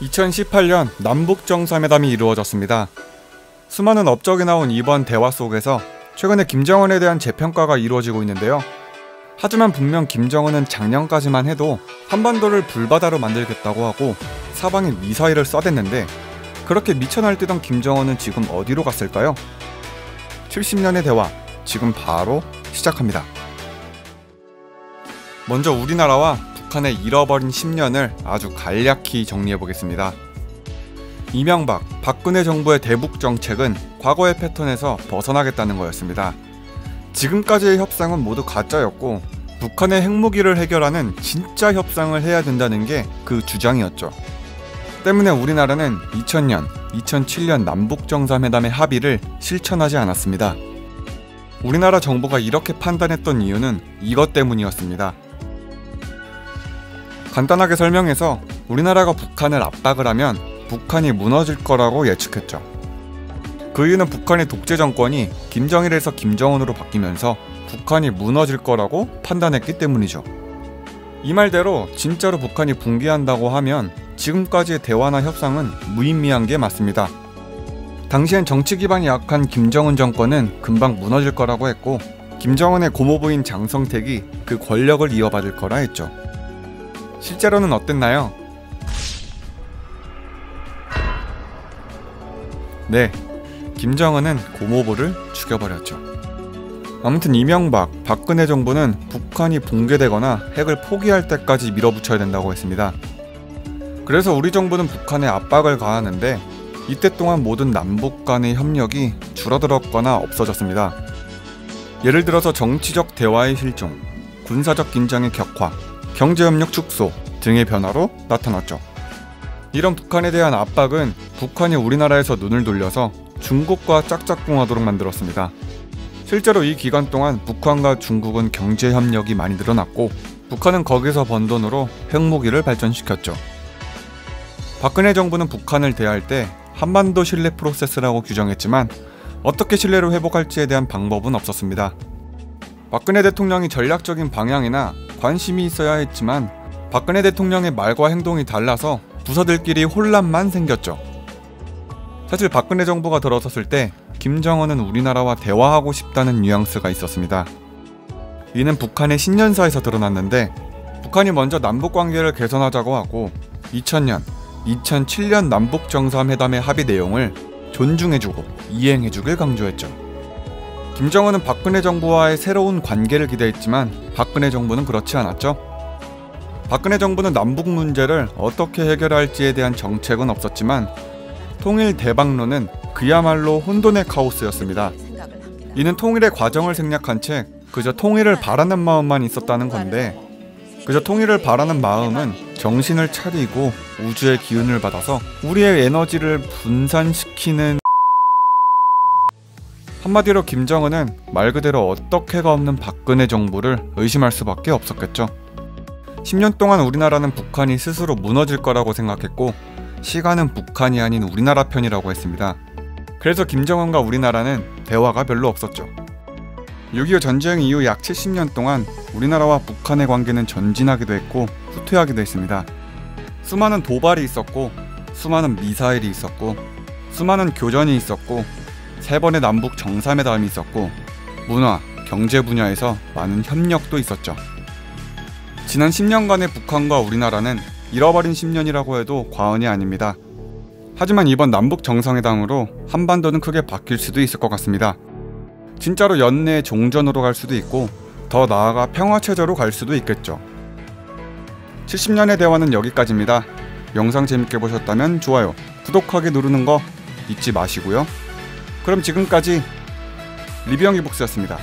2018년 남북 정상회담이 이루어졌습니다. 수많은 업적이 나온 이번 대화 속에서 최근에 김정은에 대한 재평가가 이루어지고 있는데요. 하지만 분명 김정은은 작년까지만 해도 한반도를 불바다로 만들겠다고 하고 사방에 미사일을 쏴댔는데 그렇게 미쳐 날뛰던 김정은은 지금 어디로 갔을까요? 70년의 대화 지금 바로 시작합니다. 먼저 우리나라와 북한의 잃어버린 10년을 아주 간략히 정리해 보겠습니다. 이명박, 박근혜 정부의 대북 정책은 과거의 패턴에서 벗어나겠다는 거였습니다. 지금까지의 협상은 모두 가짜였고 북한의 핵무기를 해결하는 진짜 협상을 해야 된다는 게 그 주장이었죠. 때문에 우리나라는 2000년, 2007년 남북 정상회담의 합의를 실천하지 않았습니다. 우리나라 정부가 이렇게 판단했던 이유는 이것 때문이었습니다. 간단하게 설명해서 우리나라가 북한을 압박을 하면 북한이 무너질 거라고 예측했죠. 그 이유는 북한의 독재 정권이 김정일에서 김정은으로 바뀌면서 북한이 무너질 거라고 판단했기 때문이죠. 이 말대로 진짜로 북한이 붕괴한다고 하면 지금까지의 대화나 협상은 무의미한 게 맞습니다. 당시엔 정치 기반이 약한 김정은 정권은 금방 무너질 거라고 했고 김정은의 고모부인 장성택이 그 권력을 이어받을 거라 했죠. 실제로는 어땠나요? 네, 김정은은 고모부를 죽여버렸죠. 아무튼 이명박, 박근혜 정부는 북한이 붕괴되거나 핵을 포기할 때까지 밀어붙여야 된다고 했습니다. 그래서 우리 정부는 북한에 압박을 가하는데 이때 동안 모든 남북 간의 협력이 줄어들었거나 없어졌습니다. 예를 들어서 정치적 대화의 실종, 군사적 긴장의 격화, 경제협력 축소 등의 변화로 나타났죠. 이런 북한에 대한 압박은 북한이 우리나라에서 눈을 돌려서 중국과 짝짝꿍하도록 만들었습니다. 실제로 이 기간 동안 북한과 중국은 경제 협력이 많이 늘어났고 북한은 거기서 번 돈으로 핵무기를 발전시켰죠. 박근혜 정부는 북한을 대할 때 한반도 신뢰 프로세스라고 규정했지만 어떻게 신뢰를 회복할지에 대한 방법은 없었습니다. 박근혜 대통령이 전략적인 방향이나 관심이 있어야 했지만 박근혜 대통령의 말과 행동이 달라서 부서들끼리 혼란만 생겼죠. 사실 박근혜 정부가 들어섰을 때 김정은은 우리나라와 대화하고 싶다는 뉘앙스가 있었습니다. 이는 북한의 신년사에서 드러났는데 북한이 먼저 남북 관계를 개선하자고 하고 2000년, 2007년 남북 정상회담의 합의 내용을 존중해주고 이행해주길 강조했죠. 김정은은 박근혜 정부와의 새로운 관계를 기대했지만 박근혜 정부는 그렇지 않았죠. 박근혜 정부는 남북 문제를 어떻게 해결할지에 대한 정책은 없었지만 통일 대박론은 그야말로 혼돈의 카오스였습니다. 이는 통일의 과정을 생략한 채 그저 통일을 바라는 마음만 있었다는 건데 그저 통일을 바라는 마음은 정신을 차리고 우주의 기운을 받아서 우리의 에너지를 분산시키는 한마디로 김정은은 말 그대로 어떻게가 없는 박근혜 정부를 의심할 수밖에 없었겠죠. 10년 동안 우리나라는 북한이 스스로 무너질 거라고 생각했고 시간은 북한이 아닌 우리나라 편이라고 했습니다. 그래서 김정은과 우리나라는 대화가 별로 없었죠. 6.25 전쟁 이후 약 70년 동안 우리나라와 북한의 관계는 전진하기도 했고 후퇴하기도 했습니다. 수많은 도발이 있었고 수많은 미사일이 있었고 수많은 교전이 있었고 세 번의 남북 정상회담이 있었고 문화, 경제 분야에서 많은 협력도 있었죠. 지난 10년간의 북한과 우리나라는 잃어버린 10년이라고 해도 과언이 아닙니다. 하지만 이번 남북 정상회담으로 한반도는 크게 바뀔 수도 있을 것 같습니다. 진짜로 연내 종전으로 갈 수도 있고 더 나아가 평화체제로 갈 수도 있겠죠. 70년의 대화는 여기까지입니다. 영상 재밌게 보셨다면 좋아요, 구독하기 누르는 거 잊지 마시고요. 그럼 지금까지 리뷰형 이북스였습니다.